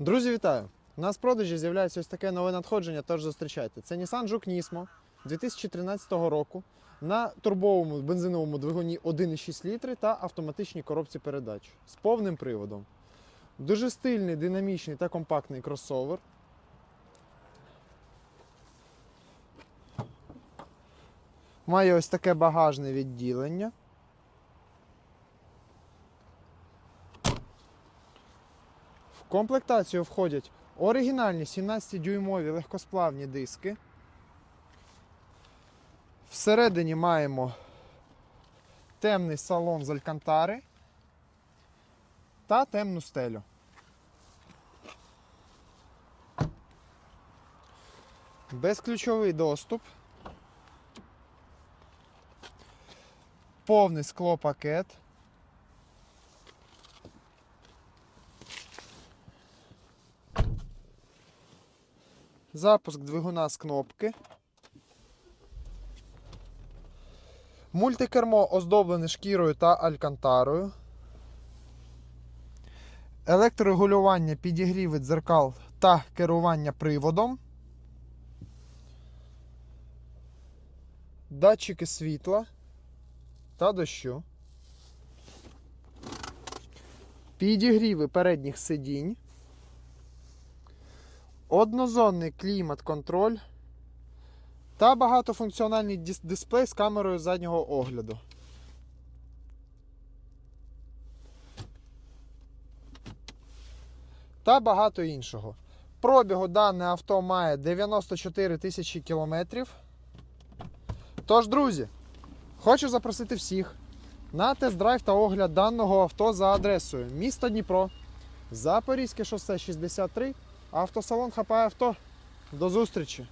Друзі, вітаю! У нас в продажі з'являється ось таке нове надходження, тож зустрічайте. Це Nissan Juke Nismo 2013 року на турбовому бензиновому двигуні 1,6 літри та автоматичній коробці передач з повним приводом. Дуже стильний, динамічний та компактний кросовер. Має ось таке багажне відділення. В комплектацію входять оригінальні 17-дюймові легкосплавні диски. Всередині маємо темний салон з алькантари та темну стелю. Безключовий доступ. Повний склопакет. Запуск двигуна з кнопки. Мультикермо оздоблене шкірою та алькантарою. Електрорегулювання підігріви дзеркал та керування приводом. Датчики світла та дощу. Підігріви передніх сидінь. Однозонний клімат-контроль та багатофункціональний дисплей з камерою заднього огляду. Та багато іншого. Пробігу дане авто має 94 тисячі кілометрів. Тож, друзі, хочу запросити всіх на тест-драйв та огляд даного авто за адресою місто Дніпро, Запорізьке шосе 63, автосалон хапає Авто. До зустрічі!